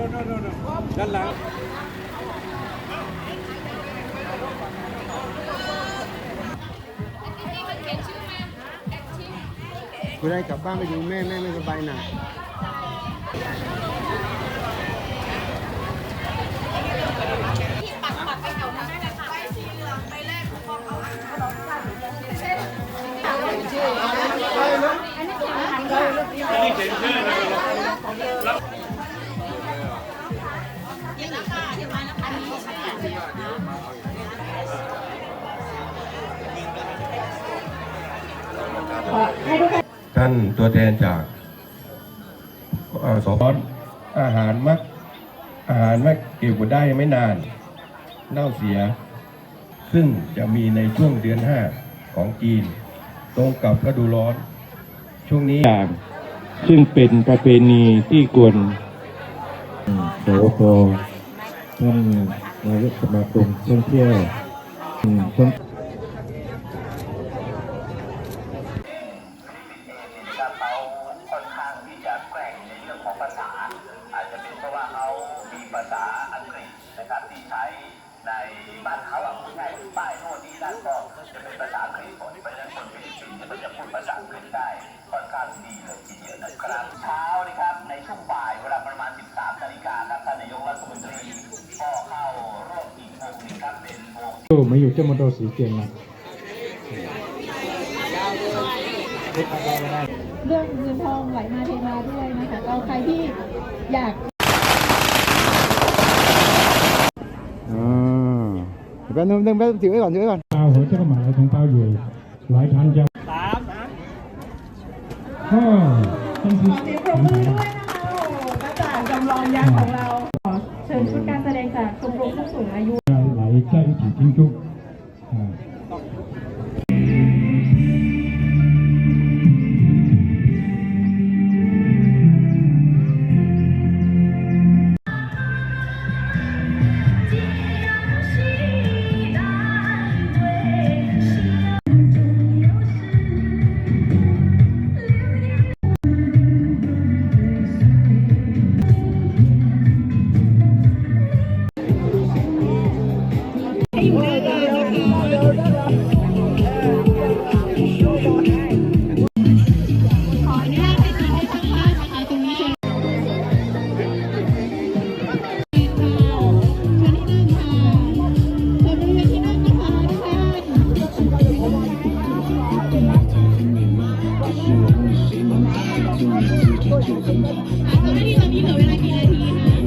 น่นน่นด้านหลังไม่ได้กลับบ้านไปดูแม่แม่ไม่สบายหนัก ท่านตัวแทนจากเอ่อสพอาหารมักอาหารมักเก็บไว้ได้ไม่นานเน่าเสีย ซึ่งจะมีในช่วงเดือนห้าของจีน ตรงกับฤดูร้อน ช่วงนี้อย่างซึ่งเป็นประเพณีที่ควรสวพท่านนายกสมาคมท่องเที่ยวอืมท่องนะครับเขาค่อนข้างที่จะแกร่งในเรื่องของภาษา อาจจะเป็นเพราะว่าเขามีภาษาอังกฤษ นะครับที่ใช้ในบ้านเขาอะพูดง่ายๆป้ายโน่นนี่นั่นก็จะเป็นภาษาอังกฤษหมดเพราะฉะนั้นคนฟิลิปปินส์เนี่ยก็จะพูดภาษาอังกฤษได้ค่อนข้างดีเลยทีเดียวนะครับเช้านะครับในช่วงบ่ายเวลาประมาณ 13นาฬิกาครับท่านนายกรัฐมนตรีก็เข้าร่วมอีกวงหนึงครับเป็นวงตู้มาอยู่เจ้ามอโตสีเกียงนะเรื่องเงินทองไหลมาเทมาด้วยนะคะก็ใครที่อยาก อ่า แป๊บนึงแป๊บนึงแป๊บนึงถือไว้ก่อนถือไว้ก่อนเปาหัวเจ้าหมายของเปาอยู่หลายพันจะสามก็ต้องคือเสียงปรบมือด้วยนะคะโอ้โหกระจ่างจำลองยักษ์ของเราขอเชิญชุดการแสดงจากชมรมผู้สูงอายุไหลใกล้ถึงจิ้งจุกอ่า บริเวณที่นั่งนะคะขออนุญา